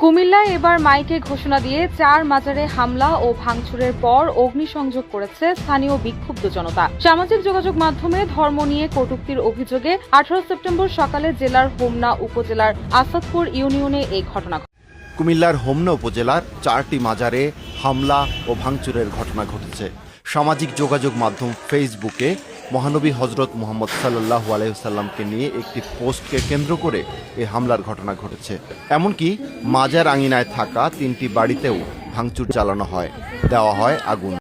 কুমিল্লায় এবার মাইকে ঘোষণা দিয়ে চার মাজারে হামলা ও ভাঙচুরের পর অগ্নিসংযোগ করেছে স্থানীয় বিক্ষুব্ধ জনতা সামাজিক যোগাযোগ মাধ্যমে ধর্ম নিয়ে কটূক্তির অভিযোগে আঠারো সেপ্টেম্বর সকালে জেলার হোমনা উপজেলার আসাদপুর ইউনিয়নে এই ঘটনা ঘটে। কুমিল্লার হোমনা উপজেলার চারটি মাজারে হামলা ও ভাঙচুরের ঘটনা ঘটেছে সামাজিক যোগাযোগ মাধ্যম ফেসবুকে মহানবী হজরত মোহাম্মদ সাল্লাহ আলহিসাল্লামকে নিয়ে একটি পোস্টকে কেন্দ্র করে এই হামলার ঘটনা ঘটেছে। এমনকি মাজার আঙিনায় থাকা তিনটি বাড়িতেও ভাঙচুর চালানো হয়। দেওয়া হয় আগুন।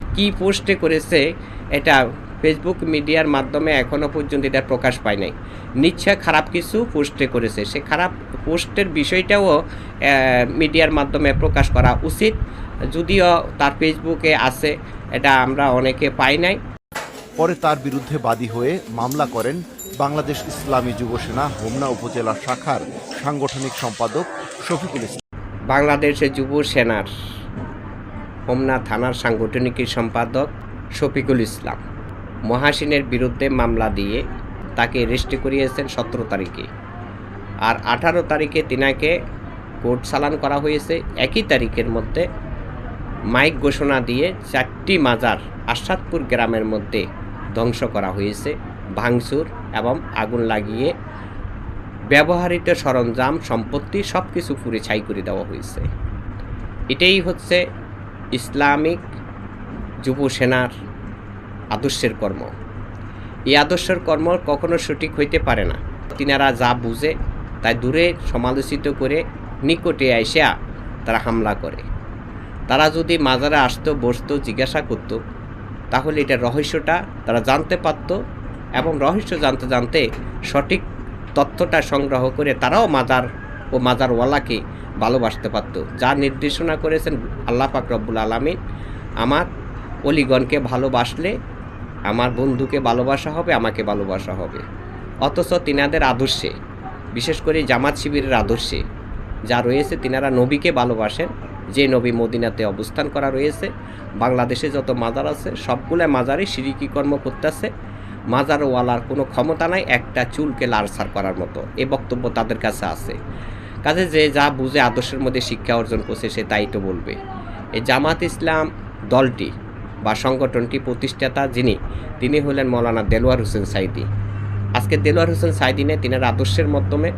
কি পোস্টে করেছে এটা ফেসবুক মিডিয়ার মাধ্যমে এখনও পর্যন্ত এটা প্রকাশ পায় নাই। নিশ্চয় খারাপ কিছু পোস্টে করেছে। সে খারাপ পোস্টের বিষয়টাও মিডিয়ার মাধ্যমে প্রকাশ করা উচিত। যদিও তার ফেসবুকে আছে, এটা আমরা অনেকে পাই নাই। পরে তার বিরুদ্ধে বাদী হয়ে মামলা করেন বাংলাদেশ ইসলামী যুব সেনা হোমনা উপজেলা শাখার সাংগঠনিক সম্পাদক শফিকুল ইসলাম। বাংলাদেশের যুব সেনার হোমনা থানার সাংগঠনিক সম্পাদক শফিকুল ইসলাম মহাসিনের বিরুদ্ধে মামলা দিয়ে তাকে রেস্ট করিয়েছেন সতেরো তারিখে। আর আঠারো তারিখে তিনাকে কোর্ট চালান করা হয়েছে। একই তারিখের মধ্যে মাইক ঘোষণা দিয়ে চারটি মাজার আশাদপুর গ্রামের মধ্যে ধ্বংস করা হয়েছে, ভাঙচুর এবং আগুন লাগিয়ে ব্যবহৃত সরঞ্জাম, সম্পত্তি সব কিছু পুড়ে ছাই করে দেওয়া হয়েছে। এটাই হচ্ছে ইসলামিক যুব সেনার আদর্শের কর্ম। এই আদর্শের কর্ম কখনো সঠিক হইতে পারে না। তিনারা যা বুঝে তাই দূরে সমালোচিত করে নিকটে আইসা তারা হামলা করে। তারা যদি মাজারে আসতো, বসতো, জিজ্ঞাসা করতো তাহলে এটা রহস্যটা তারা জানতে পারত এবং রহস্য জানতে জানতে সঠিক তথ্যটা সংগ্রহ করে তারাও মাজার ও মাজারওয়ালাকে ভালোবাসতে পারত। যা নির্দেশনা করেছেন আল্লাহ পাক রব্বুল আলমিন, আমার অলিগণকে ভালোবাসলে আমার বন্ধুকে ভালোবাসা হবে, আমাকে ভালোবাসা হবে। অথচ তিনাদের আদর্শে, বিশেষ করে জামাত শিবিরের আদর্শে যা রয়েছে, তিনারা নবীকে ভালোবাসেন যে নবী মদিনাতে অবস্থান করা রয়েছে, বাংলাদেশে যত মাজার আছে, সবগুলো মাজারে সিরিকি কর্ম করতেছে। মাজারওয়ালার কোনো ক্ষমতা নাই, একটা চুলকে লালসার করার মতো। এ বক্তব্য তাদের কাছে আছে। কাজে যে যা বুঝে আদর্শের মধ্যে শিক্ষা অর্জন করছে, সে তাই তো বলবে। এই জামাত ইসলাম দলটি বা সংগঠনটি প্রতিষ্ঠাতা যিনি, তিনি হলেন মৌলানা দেলোয়ার হোসেন সাইদি। আজকে দেলোয়ার হোসেন সাইদি নিয়ে তিনার আদর্শের মাধ্যমে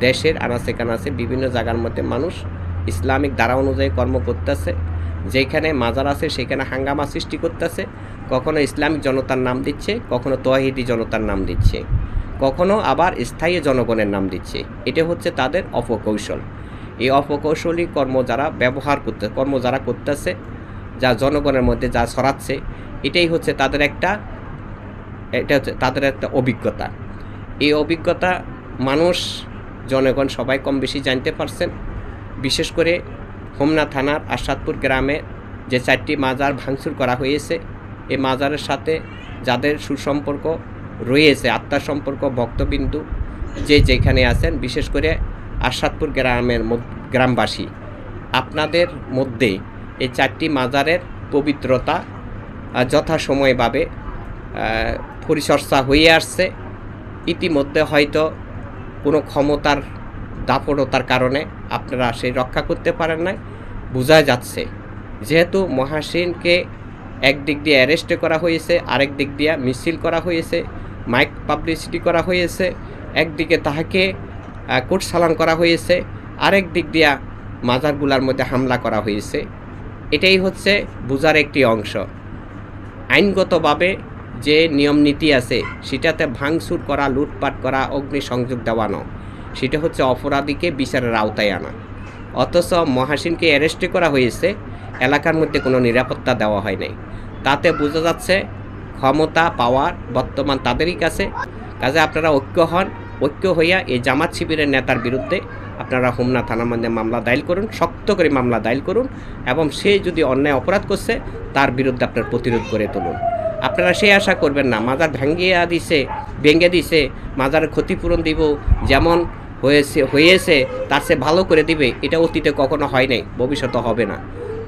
দেশের আনাচে কানাচে বিভিন্ন জায়গার মধ্যে মানুষ ইসলামিক ধারা অনুযায়ী কর্ম করতেছে। যেখানে মাজার আছে, সেখানে হাঙ্গামা সৃষ্টি করতেছে। কখনো ইসলামিক জনতার নাম দিচ্ছে, কখনো তহিদি জনতার নাম দিচ্ছে। কখনো আবার স্থায়ী জনগণের নাম দিচ্ছে। এটা হচ্ছে তাদের অপকৌশল। এই অপকৌশলী কর্ম যারা ব্যবহার করতে, কর্ম যারা করতেছে, যা জনগণের মধ্যে যা ছড়াচ্ছে, এটাই হচ্ছে তাদের একটা, এটা হচ্ছে তাদের একটা অভিজ্ঞতা। এই অভিজ্ঞতা মানুষ, জনগণ সবাই কম বেশি জানতে পারছেন। বিশেষ করে হোমনা থানার আশাদপুর গ্রামে যে চারটি মাজার ভাঙচুর করা হয়েছে এই মাজারের সাথে যাদের সুসম্পর্ক রয়েছে, আত্মার সম্পর্ক, ভক্তবিন্দু যে যেখানে আছেন, বিশেষ করে আশাদপুর গ্রামের গ্রামবাসী, আপনাদের মধ্যে এই চারটি মাজারের পবিত্রতা যথাসময়ভাবে পরিচর্চা হয়ে আসছে। ইতিমধ্যে হয়তো কোনো ক্ষমতার দাপটতার কারণে আপনারা সেই রক্ষা করতে পারেন নাই। বোঝা যাচ্ছে, যেহেতু মহাসিনকে একদিক দিয়ে অ্যারেস্ট করা হয়েছে, আরেক দিক দিয়ে মিছিল করা হয়েছে, মাইক পাবলিসিটি করা হয়েছে, একদিকে তাহাকে কোর্ট চালান করা হয়েছে, আরেক দিক দিয়া মাজারগুলার মধ্যে হামলা করা হয়েছে। এটাই হচ্ছে বোঝার একটি অংশ। আইনগতভাবে যে নিয়ম নীতি আছে, সেটাতে ভাঙচুর করা, লুটপাট করা, অগ্নিসংযোগ দেওয়ানো সেটা হচ্ছে অপরাধীকে বিচারের আওতায় আনা। অথচ মহাসিনকে অ্যারেস্ট করা হয়েছে, এলাকার মধ্যে কোনো নিরাপত্তা দেওয়া হয় নাই। তাতে বোঝা যাচ্ছে ক্ষমতা পাওয়ার বর্তমান তাদেরই কাছে। কাজে আপনারা ঐক্য হন, ঐক্য হইয়া এই জামাত শিবিরের নেতার বিরুদ্ধে আপনারা হোমনা থানার মধ্যে মামলা দায়ের করুন, শক্ত করে মামলা দায়ের করুন এবং সে যদি অন্যায় অপরাধ করছে, তার বিরুদ্ধে আপনার প্রতিরোধ করে তুলুন। আপনারা সেই আশা করবেন না। মাজার ভাঙ্গিয়া দিছে, ভেঙে দিছে মাজারের ক্ষতিপূরণ দিব, যেমন হয়েছে হয়েছে, তার সে ভালো করে দিবে, এটা অতীতে কখনো হয় নাই, ভবিষ্যতে হবে না।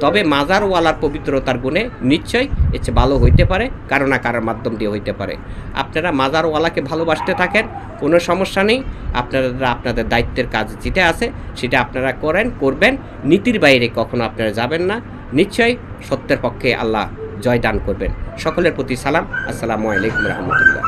তবে মাজারওয়ালার পবিত্রতার গুণে নিশ্চয়ই চেয়ে ভালো হইতে পারে, কারও না কারোর মাধ্যম দিয়ে হইতে পারে। আপনারা মাজারওয়ালাকে ভালোবাসতে থাকেন, কোনো সমস্যা নেই, আপনারা আপনাদের দায়িত্বের কাজ যেটা আছে, সেটা আপনারা করেন, করবেন, নীতির বাইরে কখনো আপনারা যাবেন না। নিশ্চয়ই সত্যের পক্ষে আল্লাহ জয়দান করবেন। সকলের প্রতি সালাম, আসসালামু আলাইকুম রহমতুল্লাহ।